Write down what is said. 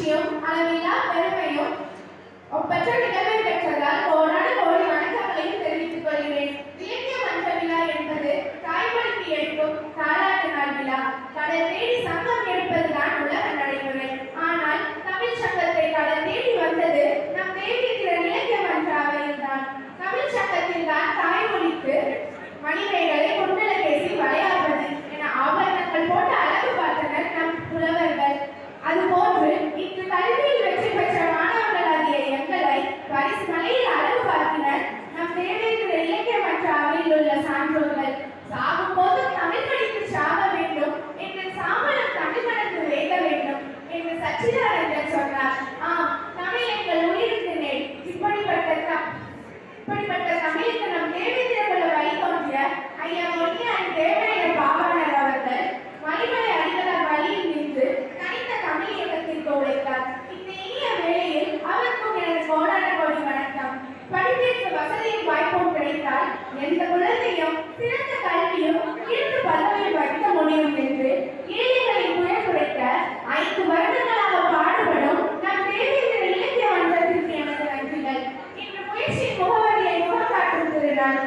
மகிழ்ச்சியும் அளவில்லா பெருமையும் ஒப்பற்ற நிகழ்வை கிடைத்தால் எந்த குழந்தையும் சிறந்த கல்வியும் இருந்து பதவியில் படுத்த முடியும் என்று ஏழைகளை குறைக்க ஐந்து வருடங்களாக பாடுபடும் நம் தேவேந்திர இலக்கிய மன்றத்திற்கு எனது நன்றிகள். இன்று முயற்சி முகவரியை முகம் காட்டும் திருநாள்